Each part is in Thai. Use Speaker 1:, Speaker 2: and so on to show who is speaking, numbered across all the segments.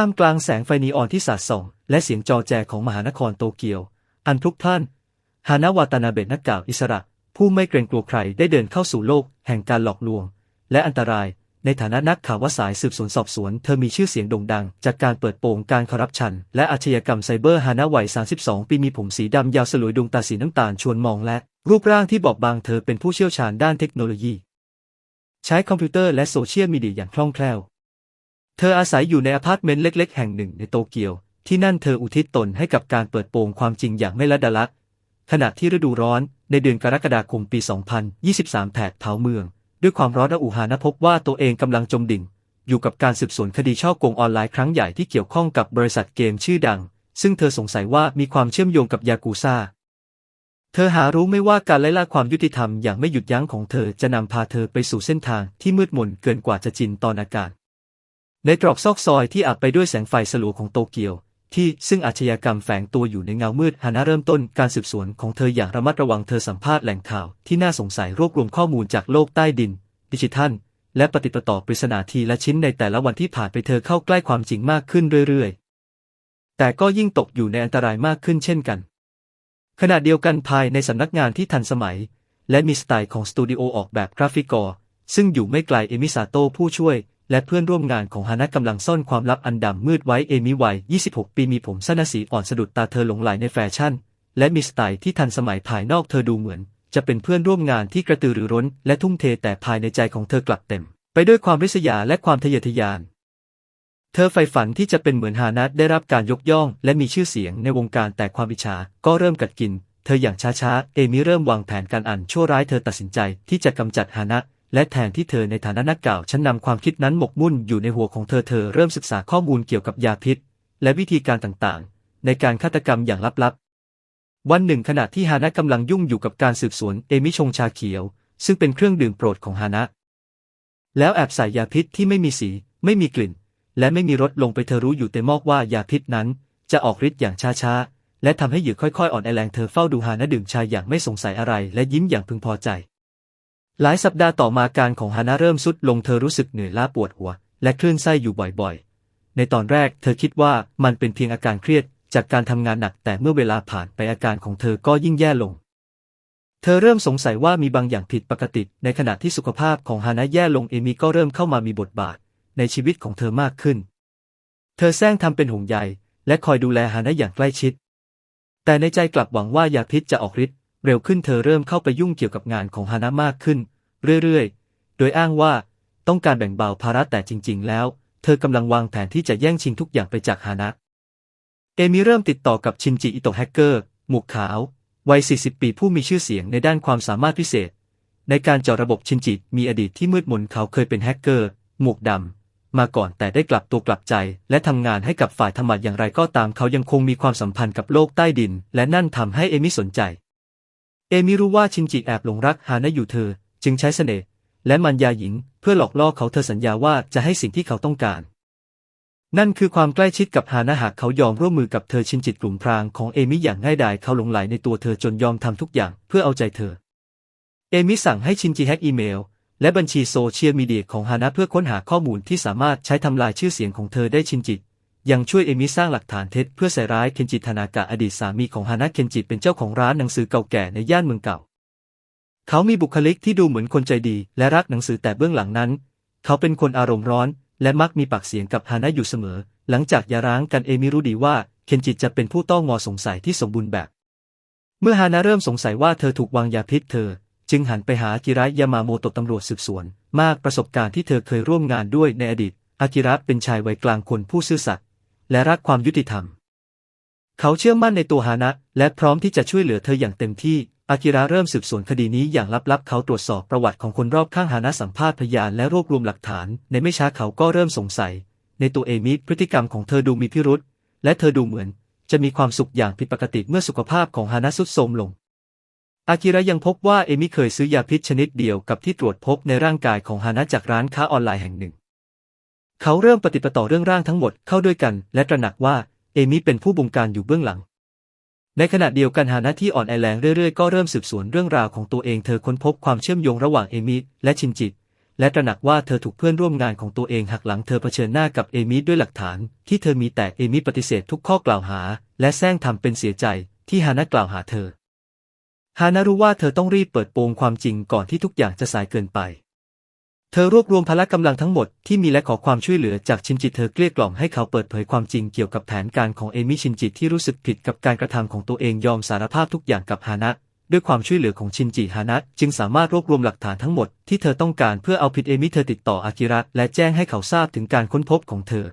Speaker 1: ท่ามกลางแสงไฟนีออนที่สาดส่อง และเสียงจอแจของมหานครโตเกียว อันพลุกพล่านฮานาวาตานาเบะนักกล่าวอิสระ ผู้ไม่เกรงกลัวใครได้เดินเข้าสู่โลก แห่งการหลอกลวง และอันตราย ในฐานะนักข่าววสายสืบสวนสอบสวน เธอมีชื่อเสียงโด่งดัง จากการเปิดโปงการคอร์รัปชัน และอาชญากรรมไซเบอร์ฮานาวัย 32 ปีมีผมสีดำยาวสลวยดวงตาสีน้ำตาลชวนมองและ รูปร่างที่บอบบางเธอเป็นผู้เชี่ยวชาญด้านเทคโนโลยี ใช้คอมพิวเตอร์และโซเชียลมีเดียอย่างคล่องแคล่ว เธออาศัยอยู่ในอพาร์ตเมนต์เล็ก ๆ แห่งหนึ่งในโตเกียว ที่นั่นเธออุทิศตนให้กับการเปิดโปงความจริงอย่างไม่ละดลักขณะที่ฤดูร้อนในเดือนกรกฎาคมปี 2023แถบเผาเมือง ด้วยความร้อนระอุหานพบว่าตัวเองกำลังจมดิ่ง อยู่กับการสืบสวนคดีช่อโกงออนไลน์ครั้งใหญ่ที่เกี่ยวข้องกับบริษัทเกมชื่อดัง ซึ่งเธอสงสัยว่ามีความเชื่อมโยงกับยากูซ่า เธอหารู้ไม่ว่าการไล่ล่าความยุติธรรมอย่างไม่หยุดยั้งของเธอจะนำพาเธอไปสู่เส้นทางที่มืดมนเกินกว่าจะจินตนาการ ในตรอกซอกซอยที่อาจไปด้วยแสงไฟสลัวของโตเกียว ที่ซึ่งอาชญากรรมแฝงตัวอยู่ในเงามืดฮานะเริ่มต้นการสืบสวนของเธออย่างระมัดระวังเธอสัมภาษณ์แหล่งข่าวที่น่าสงสัยรวบรวมข้อมูลจากโลกใต้ดิน ดิจิทัล และปฏิปต่อปริศนาทีละชิ้นในแต่ละวันที่ผ่านไปเธอเข้าใกล้ความจริงมากขึ้นเรื่อยๆ แต่ก็ยิ่งตกอยู่ในอันตรายมากขึ้นเช่นกัน ขณะเดียวกันภายในสำนักงานที่ทันสมัย และมีสไตล์ของสตูดิโอออกแบบกราฟิกอซึ่งอยู่ไม่ไกลเอมิซาโตผู้ช่วย และเพื่อนร่วมงานของฮานะกำลังซ่อนความลับอันดำมืดไว้เอมิวัย 26 ปีมีผมสั้นสีอ่อนสะดุดตาเธอหลงไหลในแฟชั่น และมีสไตล์ที่ทันสมัยภายนอกเธอดูเหมือน จะเป็นเพื่อนร่วมงานที่กระตือรือร้น และทุ่มเทแต่ภายในใจของเธอกลับเต็ม ไปด้วยความริษยาและความทะเยอทะยาน เธอใฝ่ฝันที่จะเป็นเหมือนฮานัทได้รับการยกย่อง และมีชื่อเสียงในวงการแต่ความอิจฉาก็เริ่มกัดกิน เธออย่างช้าๆเอมิเริ่มวางแผนการอันชั่วร้ายเธอตัดสินใจที่จะกำจัดฮานะ และแทนที่เธอในฐานะนักกล่าวฉันนำความคิดนั้นหมกมุ่นอยู่ในหัวของเธอเธอเริ่มศึกษาข้อมูลเกี่ยวกับยาพิษ และวิธีการต่างๆ ในการฆาตกรรมอย่างลับๆ วันหนึ่งขณะที่ฮานะกำลังยุ่งอยู่กับการสืบสวนเอมิชงชาเขียว ซึ่งเป็นเครื่องดื่มโปรดของฮานะแล้วแอบใส่ยาพิษที่ไม่มีสี ไม่มีกลิ่น และไม่มีรสลงไปเธอรู้อยู่เต็มอกว่ายาพิษนั้น จะออกฤทธิ์อย่างช้าๆและทำให้เหยื่อค่อยๆ อ่อนแอแรงเธอเฝ้าดูฮานะดื่มชาอย่างไม่สงสัยอะไร และยิ้มอย่างพึงพอใจ หลายสัปดาห์ต่อมาการของฮานะเริ่มสุดลงเธอรู้สึกเหนื่อยล้าปวดหัว และคลื่นไส้อยู่บ่อยๆ ในตอนแรกเธอคิดว่ามันเป็นเพียงอาการเครียดจากการทำงานหนักแต่เมื่อเวลาผ่านไปอาการของเธอก็ยิ่งแย่ลง เธอเริ่มสงสัยว่ามีบางอย่างผิดปกติ ในขณะที่สุขภาพของฮานะแย่ลงเอมิก็เริ่มเข้ามามีบทบาท ในชีวิตของเธอมากขึ้น เธอแซงทำเป็นห่วงใยและคอยดูแลฮานะอย่างใกล้ชิด แต่ในใจกลับหวังว่ายาพิษจะออกฤทธิ์ เร็วขึ้นเธอเริ่มเข้าไปยุ่งเกี่ยวกับงานของฮานะมากขึ้น เรื่อยๆ โดยอ้างว่าต้องการแบ่งเบาภาระแต่จริง ๆ แล้ว เธอกำลังวางแผนที่จะแย่งชิงทุกอย่างไปจากฮานะ เอมิเริ่มติดต่อกับชินจิอิโตะแฮกเกอร์ หมวกขาว วัย 40 ปีผู้มีชื่อเสียงในด้านความสามารถพิเศษ ในการเจาะระบบชินจิมีอดีตที่มืดมนเขาเคยเป็นแฮกเกอร์ หมวกดำมาก่อนแต่ได้กลับตัวกลับใจ และทำงานให้กับฝ่ายธรรมะอย่างไรก็ตามเขายังคงมีความสัมพันธ์กับโลกใต้ดิน และนั่นทำให้เอมิสนใจ เอมิรู้ว่าชินจิแอบหลงรักฮานะอยู่เธอ จึงใช้เสน่ห์และมันยาหญิงเพื่อหลอกล่อเขาเธอสัญญาว่าจะให้สิ่งที่เขาต้องการ นั่นคือความใกล้ชิดกับฮานะหากเขายอมร่วมมือกับเธอชินจิตกลุ่มพรางของเอมิอย่างง่ายดายเขาหลงไหลในตัวเธอจนยอมทำทุกอย่างเพื่อเอาใจเธอ เอมิสั่งให้ชินจิแฮกอีเมล และบัญชีโซเชียลมีเดียของฮานะเพื่อค้นหาข้อมูลที่สามารถใช้ทำลายชื่อเสียงของเธอได้ชินจิต ยังช่วยเอมิสร้างหลักฐานเท็จเพื่อใส่ร้ายเคนจิทานากะอดีตสามีของฮานะเคนจิเป็นเจ้าของร้านหนังสือเก่าแก่ในย่านเมืองเก่า เขามีบุคลิกที่ดูเหมือนคนใจดีและรักหนังสือแต่เบื้องหลังนั้น เขาเป็นคนอารมณ์ร้อน และมักมีปากเสียงกับฮานะอยู่เสมอ หลังจากยาร้างกันเอมิรู้ดีว่าเคนจิจะเป็นผู้ต้องงอสงสัยที่สมบูรณ์แบบ เมื่อฮานะเริ่มสงสัยว่าเธอถูกวางยาพิษเธอ จึงหันไปหาอากิระยามาโมโตะตำรวจสืบสวน มากประสบการณ์ที่เธอเคยร่วมงานด้วยในอดีตอากิระเป็นชายวัยกลางคนผู้ซื่อสัตย์ และรักความยุติธรรม เขาเชื่อมั่นในตัวฮานะ และพร้อมที่จะช่วยเหลือเธออย่างเต็มที่ อากิระเริ่มสืบสวนคดีนี้อย่างลับๆ เขาตรวจสอบประวัติของคนรอบข้างฮานะสัมภาษณ์พยานและรวบรวมหลักฐาน ในไม่ช้าเขาก็เริ่มสงสัย ในตัวเอมิพฤติกรรมของเธอดูมีพิรุษ และเธอดูเหมือน จะมีความสุขอย่างผิดปกติเมื่อสุขภาพของฮานะสุดโทรมลงอากิระยังพบว่าเอมิเคยซื้อยาพิษชนิดเดียวกับที่ตรวจพบในร่างกายของฮานะจากร้านค้าออนไลน์แห่งหนึ่ง เขาเริ่มปฏิปต่อเรื่องร่างทั้งหมดเข้าด้วยกัน และตระหนักว่าเอมิเป็นผู้บงการอยู่เบื้องหลัง ในขณะเดียวกันฮานะที่อ่อนแอแรงเรื่อยๆ ก็เริ่มสืบสวนเรื่องราวของตัวเองเธอค้นพบความเชื่อมโยงระหว่างเอมิและชินจิต และตระหนักว่าเธอถูกเพื่อนร่วมงานของตัวเองหักหลังเธอเผชิญหน้ากับเอมิด้วยหลักฐาน ที่เธอมีแต่เอมิปฏิเสธทุกข้อกล่าวหา และแซงทำเป็นเสียใจที่ฮานะกล่าวหาเธอฮานะรู้ว่าเธอต้องรีบเปิดโปงความจริงก่อนที่ทุกอย่างจะสายเกินไป เธอรวบรวมพละกำลังทั้งหมดที่มีและขอความช่วยเหลือจากชินจิเธอเกลี้ยกล่อมให้เขาเปิดเผยความจริงเกี่ยวกับแผนการของเอมิชินจิที่รู้สึกผิดกับการกระทำของตัวเองยอมสารภาพทุกอย่างกับฮานะด้วยความช่วยเหลือของชินจิฮานะจึงสามารถรวบรวมหลักฐานทั้งหมดที่เธอต้องการเพื่อเอาผิดเอมิเธอติดต่ออากิระและแจ้งให้เขาทราบถึงการค้นพบของเธอ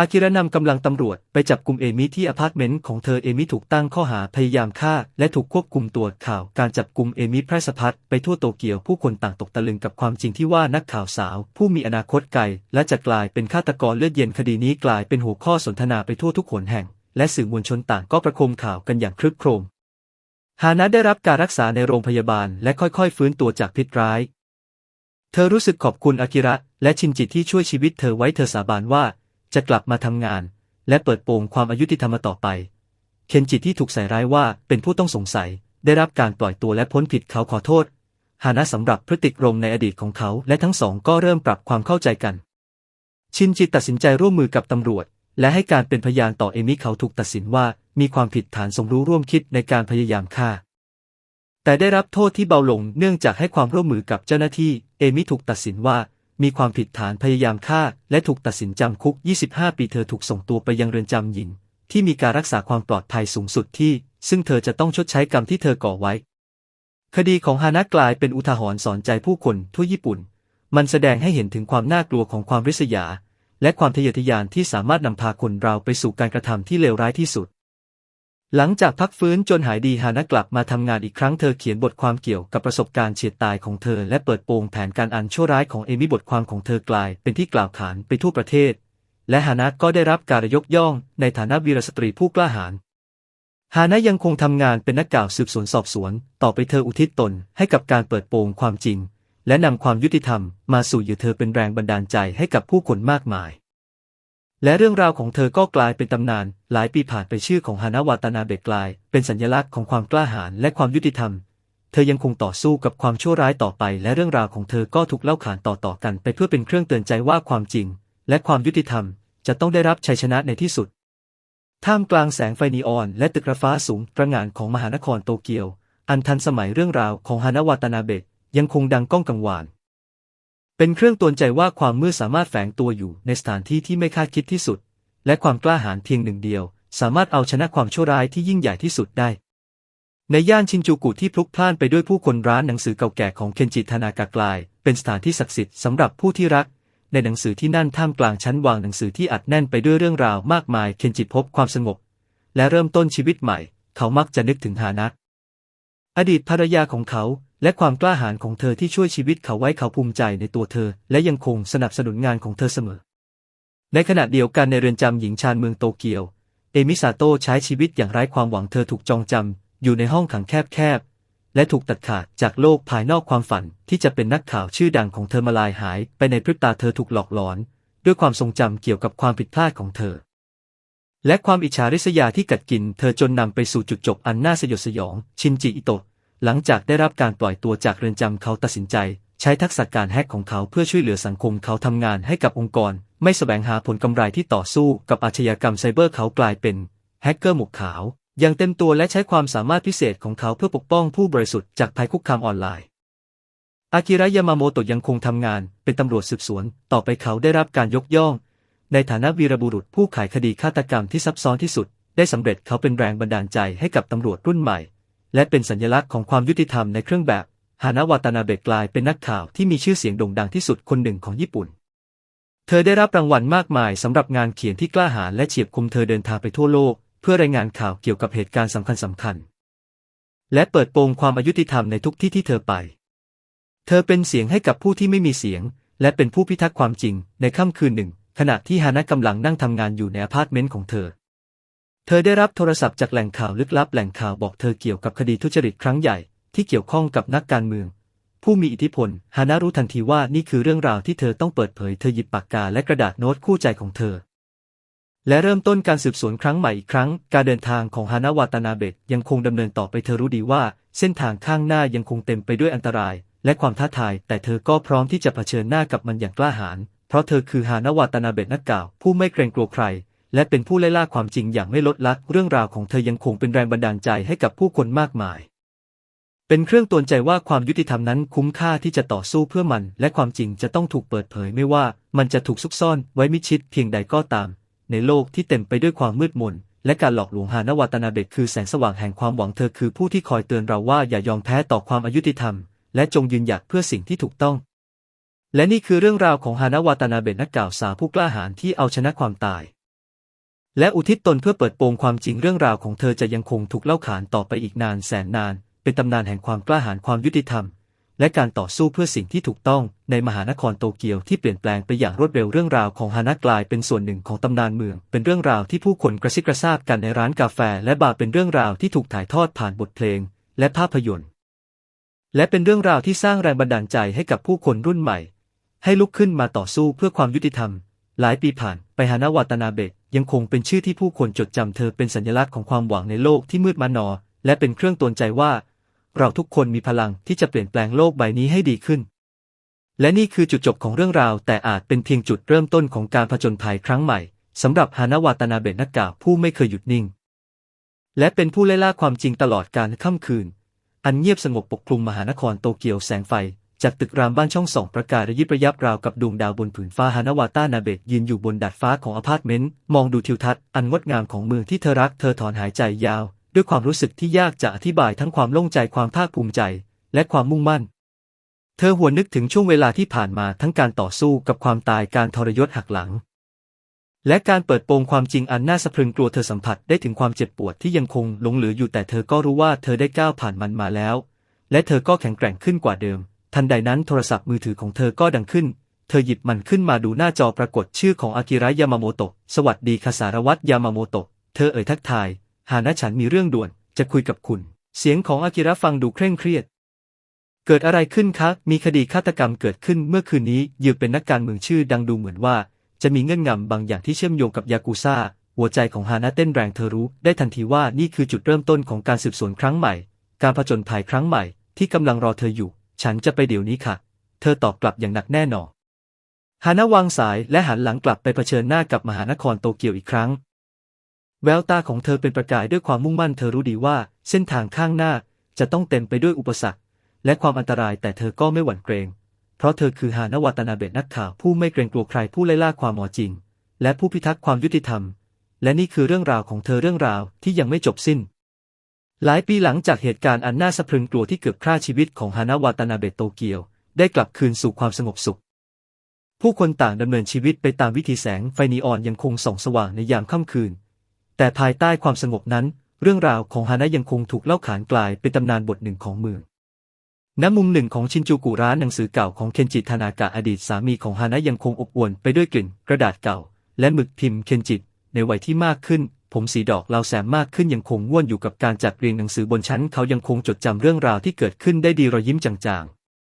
Speaker 1: อากิระนำกำลังตำรวจไปจับกลุ่มเอมิที่อพาร์ตเมนต์ของเธอเอมิถูกตั้งข้อหาพยายามฆ่า และถูกควบคุมตัวข่าวการจับกลุ่มเอมิแพร่สะพัดไปทั่วโตเกียวผู้คนต่างตกตะลึงกับความจริงที่ว่านักข่าวสาว ผู้มีอนาคตไกล และจะกลายเป็นฆาตกรเลือดเย็นคดีนี้กลายเป็นหัวข้อสนทนาไปทั่วทุกหนแห่ง และสื่อมวลชนต่างก็ประโคมข่าวกันอย่างครึกโครมฮานะได้รับการรักษาในโรงพยาบาลและค่อยๆ ฟื้นตัวจากพิษร้ายเธอรู้สึกขอบคุณอากิระและชินจิที่ช่วยชีวิตเธอไว้เธอสาบานว่า จะกลับมาทำงาน และเปิดโปงความอายุติธรรมต่อไป เคนจิที่ถูกใส่ร้ายว่าเป็นผู้ต้องสงสัย ได้รับการปล่อยตัวและพ้นผิดเขาขอโทษฮานะสำหรับพฤติกรรมในอดีตของเขาและทั้งสองก็เริ่มปรับความเข้าใจกัน ชินจิตัดสินใจร่วมมือกับตำรวจ และให้การเป็นพยานต่อเอมิเขาถูกตัดสินว่ามีความผิดฐานสมรู้ร่วมคิดในการพยายามฆ่า แต่ได้รับโทษที่เบาลงเนื่องจากให้ความร่วมมือกับเจ้าหน้าที่ เอมิถูกตัดสินว่า มีความผิดฐานพยายามฆ่า และถูกตัดสินจำคุก 25 ปีเธอถูกส่งตัวไปยังเรือนจำหญิง ที่มีการรักษาความปลอดภัยสูงสุดที่ ซึ่งเธอจะต้องชดใช้กรรมที่เธอก่อไว้ คดีของฮานะกลายเป็นอุทาหรณ์สอนใจผู้คนทั่วญี่ปุ่น มันแสดงให้เห็นถึงความน่ากลัวของความริษยา และความทะเยอทะยานที่สามารถนำพาคนเราไปสู่การกระทำที่เลวร้ายที่สุด หลังจากพักฟื้นจนหายดีฮานะกลับมาทำงานอีกครั้งเธอเขียนบทความเกี่ยวกับประสบการณ์เฉียดตายของเธอ และเปิดโปงแผนการอันชั่วร้ายของเอมิบทความของเธอกลาย เป็นที่กล่าวขานไปทั่วประเทศ และฮานะก็ได้รับการยกย่องในฐานะวีรสตรีผู้กล้าหาญฮานะยังคงทำงานเป็นนักกล่าวสืบสวนสอบสวน ต่อไปเธออุทิศตนให้กับการเปิดโปงความจริง และนำความยุติธรรมมาสู่เหยื่อเธอเป็นแรงบันดาลใจให้กับผู้คนมากมาย และเรื่องราวของเธอก็กลายเป็นตำนาน หลายปีผ่านไปชื่อของฮานาวาตานาเบกกลาย เป็นสัญลักษณ์ของความกล้าหาญและความยุติธรรม เธอยังคงต่อสู้กับความชั่วร้ายต่อไป และเรื่องราวของเธอก็ถูกเล่าขานต่อๆกัน ไปเพื่อเป็นเครื่องเตือนใจว่าความจริง และความยุติธรรม จะต้องได้รับชัยชนะในที่สุด ท่ามกลางแสงไฟนีออน และตึกระฟ้าสูงตระหง่านของมหานครโตเกียว อันทันสมัยเรื่องราวของฮานาวาตานาเบะยังคงดังก้องกังวาน เป็นเครื่องตือนใจว่าความมืดสามารถแฝงตัวอยู่ในสถานที่ที่ไม่คาดคิดที่สุด และความกล้าหาญเพียงหนึ่งเดียว สามารถเอาชนะความชั่วร้ายที่ยิ่งใหญ่ที่สุดได้ ในย่านชินจูกุที่พลุกพล่านไปด้วยผู้คนร้านหนังสือเก่าแก่ของเคนจิทานากากลาย เป็นสถานที่ศักดิ์สิทธิ์สำหรับผู้ที่รัก ในหนังสือที่นั่นท่ามกลางชั้นวางหนังสือที่อัดแน่นไปด้วยเรื่องราวมากมายเคนจิพบความสงบ และเริ่มต้นชีวิตใหม่ เขามักจะนึกถึงฮานะอดีตภรรยาของเขา และความกล้าหาญของเธอที่ช่วยชีวิตเขาไว้เขาภูมิใจในตัวเธอ และยังคงสนับสนุนงานของเธอเสมอ ในขณะเดียวกันในเรือนจำหญิงชานเมืองโตเกียว เอมิซาโตใช้ชีวิตอย่างไร้ความหวังเธอถูกจองจำอยู่ในห้องขังแคบๆ และถูกตัดขาดจากโลกภายนอกความฝันที่จะเป็นนักข่าวชื่อดังของเธอมาลายหาย ไปในพริบตาเธอถูกหลอกหลอน ด้วยความทรงจำเกี่ยวกับความผิดพลาดของเธอ และความอิจฉาริษยาที่กัดกิน เธอจนนำไปสู่จุดจบอันน่าสยดสยอง ชินจิอิโตะ หลังจากได้รับการปล่อยตัวจากเรือนจำเขาตัดสินใจ ใช้ทักษะการแฮกของเขาเพื่อช่วยเหลือสังคมเขาทำงานให้กับองค์กร ไม่แสวงหาผลกำไรที่ต่อสู้กับอาชญากรรมไซเบอร์เขากลายเป็นแฮกเกอร์หมวกขาว อย่างเต็มตัวและใช้ความสามารถพิเศษของเขาเพื่อปกป้องผู้บริสุทธิ์จากภัยคุกคามออนไลน์ อากิระยามาโมโตะยังคงทำงาน เป็นตำรวจสืบสวน ต่อไปเขาได้รับการยกย่อง ในฐานะวีรบุรุษผู้ขายคดีฆาตกรรมที่ซับซ้อนที่สุด ได้สำเร็จเขาเป็นแรงบันดาลใจให้กับตำรวจรุ่นใหม่ และเป็นสัญลักษณ์ของความยุติธรรมในเครื่องแบบ ฮานาวาตานาเบะกลายเป็นนักข่าวที่มีชื่อเสียงโด่งดังที่สุดคนหนึ่งของญี่ปุ่น เธอได้รับรางวัลมากมายสำหรับงานเขียนที่กล้าหาญและเฉียบคมเธอเดินทางไปทั่วโลก เพื่อรายงานข่าวเกี่ยวกับเหตุการณ์สำคัญสำคัญ และเปิดโปงความอายุติธรรมในทุกที่ที่เธอไป เธอเป็นเสียงให้กับผู้ที่ไม่มีเสียง และเป็นผู้พิทักษ์ความจริงในค่ำคืนหนึ่ง ขณะที่ฮานะกำลังนั่งทำงานอยู่ในอพาร์ตเมนต์ของเธอ เธอได้รับโทรศัพท์จากแหล่งข่าวลึกลับแหล่งข่าวบอกเธอเกี่ยวกับคดีทุจริตครั้งใหญ่ที่เกี่ยวข้องกับนักการเมือง ผู้มีอิทธิพลฮานะรู้ทันทีว่านี่คือเรื่องราวที่เธอต้องเปิดเผยเธอหยิบปากกาและกระดาษโน้ตคู่ใจของเธอ และเริ่มต้นการสืบสวนครั้งใหม่อีกครั้ง การเดินทางของฮานาวาตานาเบะยังคงดำเนินต่อไปเธอรู้ดีว่า เส้นทางข้างหน้ายังคงเต็มไปด้วยอันตราย และความท้าทาย แต่เธอก็พร้อมที่จะเผชิญหน้ากับมันอย่างกล้าหาญเพราะเธอคือฮานาวาตานาเบะนักกล่าวผู้ไม่เกรงกลัวใคร และเป็นผู้ไล่ล่าความจริงอย่างไม่ลดละเรื่องราวของเธอยังคงเป็นแรงบันดาลใจให้กับผู้คนมากมาย เป็นเครื่องตือนใจว่าความยุติธรรมนั้นคุ้มค่าที่จะต่อสู้เพื่อมัน และความจริงจะต้องถูกเปิดเผยไม่ว่ามันจะถูกซุกซ่อนไว้มิชิดเพียงใดก็ตาม ในโลกที่เต็มไปด้วยความมืดมนและการหลอกลวงฮานาวาตนาเบะคือแสงสว่างแห่งความหวังเธอคือผู้ที่คอยเตือนเราว่าอย่ายอมแพ้ต่อความอายุติธรรม และจงยืนหยัดเพื่อสิ่งที่ถูกต้อง และนี่คือเรื่องราวของฮานาวาตนาเบะนักกล่าวสาวผู้กล้าหาญที่เอาชนะความตาย และอุทิศตนเพื่อเปิดโปงความจริงเรื่องราวของเธอจะยังคงถูกเล่าขานต่อไปอีกนานแสนนาน เป็นตำนานแห่งความกล้าหาญความยุติธรรม และการต่อสู้เพื่อสิ่งที่ถูกต้องในมหานครโตเกียวที่เปลี่ยนแปลงไปอย่างรวดเร็วเรื่องราวของฮานะกลายเป็นส่วนหนึ่งของตำนานเมือง เป็นเรื่องราวที่ผู้คนกระซิบกระซาบกันในร้านกาแฟ และบาร์เป็นเรื่องราวที่ถูกถ่ายทอดผ่านบทเพลง และภาพยนตร์ และเป็นเรื่องราวที่สร้างแรงบันดาลใจให้กับผู้คนรุ่นใหม่ ให้ลุกขึ้นมาต่อสู้เพื่อความยุติธรรม หลายปีผ่านไปฮานาวาตนาเบะ ยังคงเป็นชื่อที่ผู้คนจดจำเธอเป็นสัญลักษณ์ของความหวังในโลกที่มืดมานอ และเป็นเครื่องตือนใจว่า เราทุกคนมีพลังที่จะเปลี่ยนแปลงโลกใบนี้ให้ดีขึ้น และนี่คือจุดจบของเรื่องราว แต่อาจเป็นเพียงจุดเริ่มต้นของการผจญภัยครั้งใหม่สำหรับฮานาวาตนาเบะนักกล่าวผู้ไม่เคยหยุดนิ่ง และเป็นผู้ไล่ล่าความจริงตลอดการค่ำคืน อันเงียบสงบปกคลุมมหานครโตเกียวแสงไฟ จากตึกรามบ้านช่องสองประกายระยิบระยับราวกับดวงดาวบนผืนฟ้าฮานาวาตานาเบะยืนอยู่บนดาดฟ้าของอพาร์ตเมนต์ มองดูทิวทัศน์อันงดงามของเมืองที่เธอรัก เธอถอนหายใจยาว ด้วยความรู้สึกที่ยากจะอธิบายทั้งความโล่งใจความภาคภูมิใจ และความมุ่งมั่น เธอหวนนึกถึงช่วงเวลาที่ผ่านมาทั้งการต่อสู้กับความตายการทรยศหักหลัง และการเปิดโปงความจริงอันน่าสะพรึงกลัวเธอสัมผัสได้ถึงความเจ็บปวดที่ยังคงหลงเหลืออยู่แต่เธอก็รู้ว่าเธอได้ก้าวผ่านมันมาแล้ว และเธอก็แข็งแกร่งขึ้นกว่าเดิม ทันใดนั้นโทรศัพท์มือถือของเธอก็ดังขึ้น เธอหยิบมันขึ้นมาดูหน้าจอปรากฏชื่อของอากิระยามาโมโตะ สวัสดีค่ะสารวัตรยามาโมโตะ เธอเอ่ยทักทาย หานะฉันมีเรื่องด่วน จะคุยกับคุณ เสียงของอากิระฟังดูเคร่งเครียด เกิดอะไรขึ้นคะ มีคดีฆาตกรรมเกิดขึ้นเมื่อคืนนี้ยืบเป็นนักการเมืองชื่อดังดูเหมือนว่า จะมีเงื่อนงำบางอย่างที่เชื่อมโยงกับยากูซ่า หัวใจของฮานะเต้นแรงเธอรู้ ได้ทันทีว่านี่คือจุดเริ่มต้นของการสืบสวนครั้งใหม่ การผจญภัยครั้งใหม่ที่กำลังรอเธออยู่ ฉันจะไปเดี๋ยวนี้ค่ะ เธอตอบกลับอย่างหนักแน่นอนฮานะวางสายและหันหลังกลับไปเผชิญหน้ากับมหานครโตเกียวอีกครั้ง แววตาของเธอเป็นประกายด้วยความมุ่งมั่นเธอรู้ดีว่า เส้นทางข้างหน้าจะต้องเต็มไปด้วยอุปสรรค และความอันตรายแต่เธอก็ไม่หวั่นเกรง เพราะเธอคือฮานาวาตนาเบะนักข่าวผู้ไม่เกรงกลัวใครผู้ไล่ล่าความหมอจริง และผู้พิทักษ์ความยุติธรรม และนี่คือเรื่องราวของเธอเรื่องราวที่ยังไม่จบสิ้น หลายปีหลังจากเหตุการณ์อันน่าสะพรึงกลัวที่เกือบฆ่าชีวิตของฮานาวาตานาเบะโตเกียว ได้กลับคืนสู่ความสงบสุข ผู้คนต่างดำเนินชีวิตไปตามวิถีแสงไฟนีออนยังคงส่องสว่างในยามค่ำคืน แต่ภายใต้ความสงบนั้น เรื่องราวของฮานะยังคงถูกเล่าขานกลายเป็นตำนานบทหนึ่งของเมืองณมุมหนึ่งของชินจูกุร้านหนังสือเก่าของเคนจิทานากะอดีตสามีของฮานะยังคงอบอวลไปด้วยกลิ่น กระดาษเก่า และหมึกพิมพ์เคนจิในวัยที่มากขึ้น ผมสีดอกเหลาแสมมากขึ้นยังคงง่วนอยู่กับการจัดเรียงหนังสือบนชั้น เขายังคงจดจำเรื่องราวที่เกิดขึ้นได้ดีรอยยิ้มจาง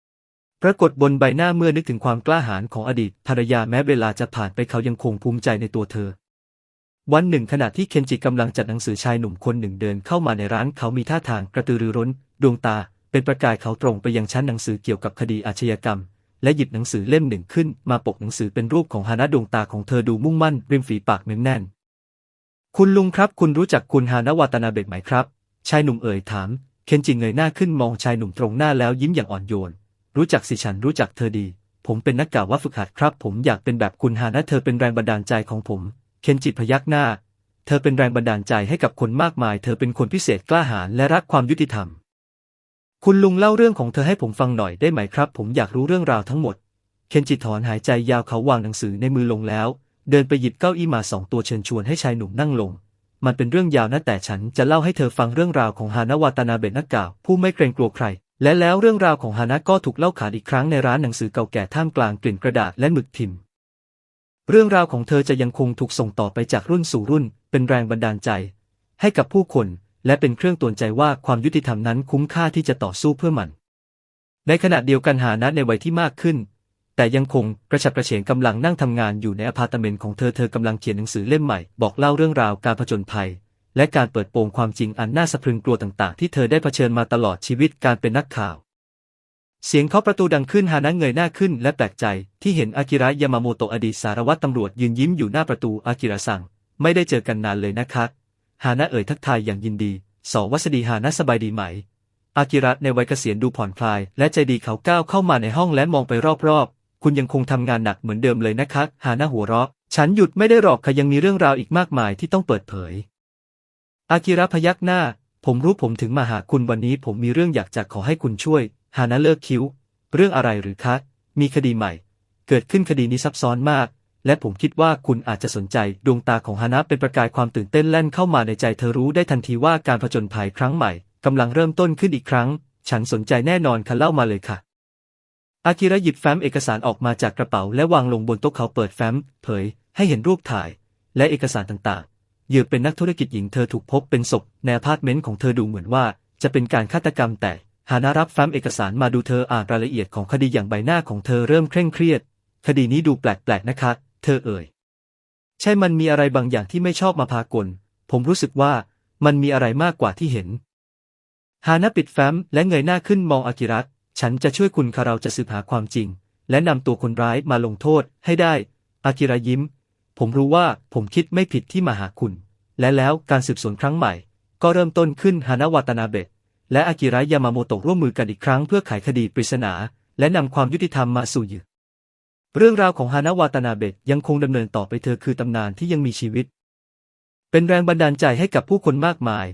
Speaker 1: ๆ ปรากฏบนใบหน้าเมื่อนึกถึงความกล้าหาญของอดีตภรรยาแม้เวลาจะผ่านไปเขายังคงภูมิใจในตัวเธอ วันหนึ่งขณะที่เคนจิกำลังจัดหนังสือชายหนุ่มคนหนึ่งเดินเข้ามาในร้านเขามีท่าทางกระตือรือร้น ดวงตา เป็นประกายเขาตรงไปยังชั้นหนังสือเกี่ยวกับคดีอาชญากรรมและหยิบหนังสือเล่มหนึ่งขึ้นมาปกหนังสือเป็นรูปของฮานะดวงตาของเธอดูมุ่งมั่น ริมฝีปากเน้นแน่น คุณลุงครับ คุณรู้จักคุณฮานาวาตนาเบะไหมครับ ชายหนุ่มเอ่ยถาม เคนจิเงยหน้าขึ้นมองชายหนุ่มตรงหน้าแล้วยิ้มอย่างอ่อนโยน รู้จักสิฉันรู้จักเธอดี ผมเป็นนักกล่าวว่าฝึกหัดครับ ผมอยากเป็นแบบคุณฮานะเธอเป็นแรงบันดาลใจของผม เคนจิพยักหน้า เธอเป็นแรงบันดาลใจให้กับคนมากมาย เธอเป็นคนพิเศษกล้าหาญและรักความยุติธรรม คุณลุงเล่าเรื่องของเธอให้ผมฟังหน่อยได้ไหมครับ ผมอยากรู้เรื่องราวทั้งหมด เคนจิถอนหายใจยาวเขาวางหนังสือในมือลงแล้ว เดินไปหยิบเก้าอี้มาสองตัวเชิญชวนให้ชายหนุ่มนั่งลง มันเป็นเรื่องยาวนะแต่ฉันจะเล่าให้เธอฟังเรื่องราวของฮานาวาตานาเบนักกล่าวผู้ไม่เกรงกลัวใคร และแล้วเรื่องราวของฮานะก็ถูกเล่าขานอีกครั้งในร้านหนังสือเก่าแก่ท่ามกลางกลิ่นกระดาษและหมึกพิมพ์ เรื่องราวของเธอจะยังคงถูกส่งต่อไปจากรุ่นสู่รุ่น เป็นแรงบันดาลใจ ให้กับผู้คน และเป็นเครื่องตวจใจว่าความยุติธรรมนั้นคุ้มค่าที่จะต่อสู้เพื่อมัน ในขณะเดียวกันหานะในวัยที่มากขึ้น แต่ยังคงกระฉับกระเฉงกำลังนั่งทำงานอยู่ในอพาร์ตเมนต์ของเธอเธอกำลังเขียนหนังสือเล่มใหม่ บอกเล่าเรื่องราวการผจญภัย และการเปิดโปงความจริงอันน่าสะพรึงกลัวต่างๆ ที่เธอได้เผชิญมาตลอดชีวิตการเป็นนักข่าว เสียงเคาะประตูดังขึ้นฮานะเงยหน้าขึ้นและแปลกใจที่เห็นอากิระยามาโมโตะอดีตสารวัตรตำรวจยืนยิ้มอยู่หน้าประตูอากิระสั่งไม่ได้เจอกันนานเลยนะคะฮานะเอ่ยทักทายอย่างยินดีสวัสดีฮานะสบายดีไหมอากิระในวัยเกษียณดูผ่อนคลาย และใจดีเขาก้าวเข้ามาในห้องและมองไปรอบๆ คุณยังคงทำงานหนักเหมือนเดิมเลยนะคะฮานะหัวเราะ ฉันหยุดไม่ได้หรอกค่ะยังมีเรื่องราวอีกมากมายที่ต้องเปิดเผย อากิระพยักหน้า ผมรู้ผมถึงมาหาคุณวันนี้ ผมมีเรื่องอยากจะขอให้คุณช่วย ฮานะเลิกคิ้ว เรื่องอะไรหรือคะ มีคดีใหม่ เกิดขึ้นคดีนี้ซับซ้อนมาก และผมคิดว่าคุณอาจจะสนใจ ดวงตาของฮานะเป็นประกายความตื่นเต้นแล่นเข้ามาในใจเธอรู้ได้ทันทีว่าการผจญภัยครั้งใหม่กำลังเริ่มต้นขึ้นอีกครั้ง ฉันสนใจแน่นอนค่ะเล่ามาเลยค่ะ อากิระหยิบแฟ้มเอกสารออกมาจากกระเป๋า และวางลงบนโต๊ะเขาเปิดแฟ้ม เผย ให้เห็นรูปถ่าย และเอกสารต่างๆเหยื่อเป็นนักธุรกิจหญิงเธอถูกพบเป็นศพในอพาร์ตเมนต์ของเธอดูเหมือนว่า จะเป็นการฆาตกรรมแต่ฮานารับแฟ้มเอกสารมาดูเธออ่านรายละเอียดของคดีอย่างใบหน้าของเธอเริ่มเคร่งเครียด คดีนี้ดูแปลกๆนะคะ เธอเอ่ย ใช่มันมีอะไรบางอย่างที่ไม่ชอบมาพากล ผมรู้สึกว่ามันมีอะไรมากกว่าที่เห็นฮานะปิดแฟ้มและเงยหน้าขึ้นมองอากิระ ฉันจะช่วยคุณค่ะเราจะสืบหาความจริง และนำตัวคนร้ายมาลงโทษให้ได้ อากิระยิ้ม ผมรู้ว่าผมคิดไม่ผิดที่มาหาคุณ และแล้วการสืบสวนครั้งใหม่ ก็เริ่มต้นขึ้นฮานาวาตานาเบะและอากิระยามาโมโตะร่วมมือกันอีกครั้งเพื่อไขคดีปริศนา และนำความยุติธรรมมาสู่เหยื่อเรื่องราวของฮานาวาตานาเบะยังคงดำเนินต่อไปเธอคือตำนานที่ยังมีชีวิต เป็นแรงบันดาลใจให้กับผู้คนมากมาย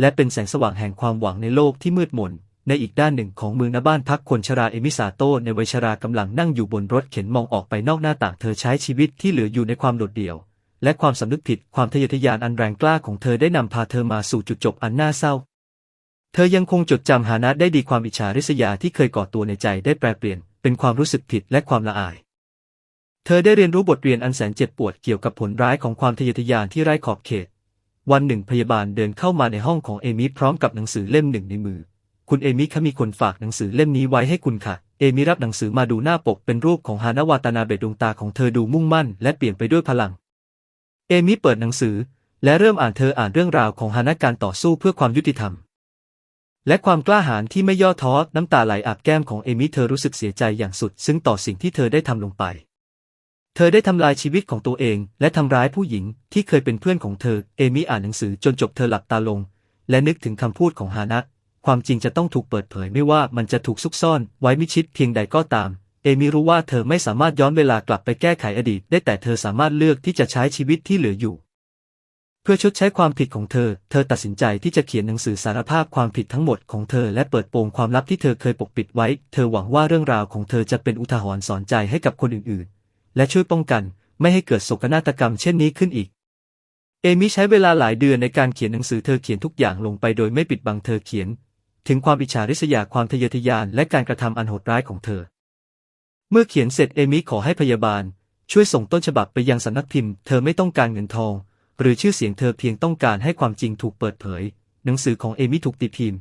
Speaker 1: และเป็นแสงสว่างแห่งความหวังในโลกที่มืดมน ในอีกด้านหนึ่งของเมืองนาบ้านพักคนชราเอมิซาโตในวัยชรากำลังนั่งอยู่บนรถเข็นมองออกไปนอกหน้าต่างเธอใช้ชีวิตที่เหลืออยู่ในความโดดเดี่ยว และความสำนึกผิดความทะเยอทะยานอันแรงกล้าของเธอได้นำพาเธอมาสู่จุดจบอันน่าเศร้า เธอยังคงจดจำหานะได้ดีความอิจฉาริษยาที่เคยก่อตัวในใจได้แปรเปลี่ยน เป็นความรู้สึกผิดและความละอาย เธอได้เรียนรู้บทเรียนอันแสนเจ็บปวดเกี่ยวกับผลร้ายของความทะเยอทะยานที่ไร้ขอบเขต วันหนึ่งพยาบาลเดินเข้ามาในห้องของเอมี่พร้อมกับหนังสือเล่มหนึ่งในมือ คุณเอมี่คะมีคนฝากหนังสือเล่มนี้ไว้ให้คุณค่ะ เอมี่รับหนังสือมาดูหน้าปกเป็นรูปของฮานาวาตานาเบะดวงตาของเธอดูมุ่งมั่น และเปลี่ยนไปด้วยพลัง เอมี่เปิดหนังสือ และเริ่มอ่านเธออ่านเรื่องราวของฮานะการต่อสู้เพื่อความยุติธรรม และความกล้าหาญที่ไม่ย่อท้อน้ำตาไหลอาบแก้มของเอมี่เธอรู้สึกเสียใจอย่างสุด ซึ่งต่อสิ่งที่เธอได้ทำลงไป เธอได้ทำลายชีวิตของตัวเอง และทำร้ายผู้หญิงที่เคยเป็นเพื่อนของเธอ เอมี่อ่านหนังสือจนจบเธอหลับตาลง และนึกถึงคำพูดของฮานะ ความจริงจะต้องถูกเปิดเผยไม่ว่ามันจะถูกซุกซ่อน ไว้มิชิดเพียงใดก็ตาม เอมี่รู้ว่าเธอไม่สามารถย้อนเวลากลับไปแก้ไขอดีต ได้แต่เธอสามารถเลือกที่จะใช้ชีวิตที่เหลืออยู่ เพื่อชดใช้ความผิดของเธอ เธอตัดสินใจที่จะเขียนหนังสือสารภาพความผิดทั้งหมดของเธอและเปิดโปงความลับที่เธอเคยปกปิดไว้ เธอหวังว่าเรื่องราวของเธอจะเป็นอุทาหรณ์สอนใจให้กับคนอื่นๆ และช่วยป้องกัน ไม่ให้เกิดโศกนาฏกรรมเช่นนี้ขึ้นอีกเอมี่ใช้เวลาหลายเดือนในการเขียนหนังสือเธอเขียนทุกอย่างลงไปโดยไม่ปิดบังเธอเขียน ถึงความอิจฉาริษยาความทะเยอทะยานและการกระทำอันโหดร้ายของเธอ เมื่อเขียนเสร็จเอมี่ขอให้พยาบาล ช่วยส่งต้นฉบับไปยังสำนักพิมพ์ เธอไม่ต้องการเงินทอง หรือชื่อเสียงเธอเพียงต้องการให้ความจริงถูกเปิดเผย หนังสือของเอมี่ถูกตีพิมพ์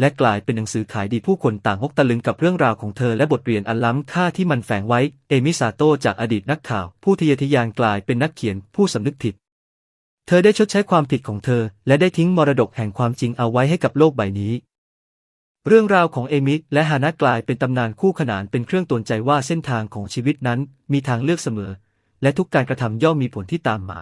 Speaker 1: และกลายเป็นหนังสือขายดีผู้คนต่างฮกตะลึงกับเรื่องราวของเธอและบทเรียนอันล้ำค่าที่มันแฝงไว้ เอมิซาโตจากอดีตนักข่าว ผู้ทะเยอทะยานกลายเป็นนักเขียนผู้สำนึกผิดเธอได้ชดใช้ความผิดของเธอ และได้ทิ้งมรดกแห่งความจริงเอาไว้ให้กับโลกใบนี้ เรื่องราวของเอมิและฮานะกลายเป็นตำนานคู่ขนานเป็นเครื่องตวนใจว่าเส้นทางของชีวิตนั้นมีทางเลือกเสมอ และทุกการกระทำย่อมมีผลที่ตามมา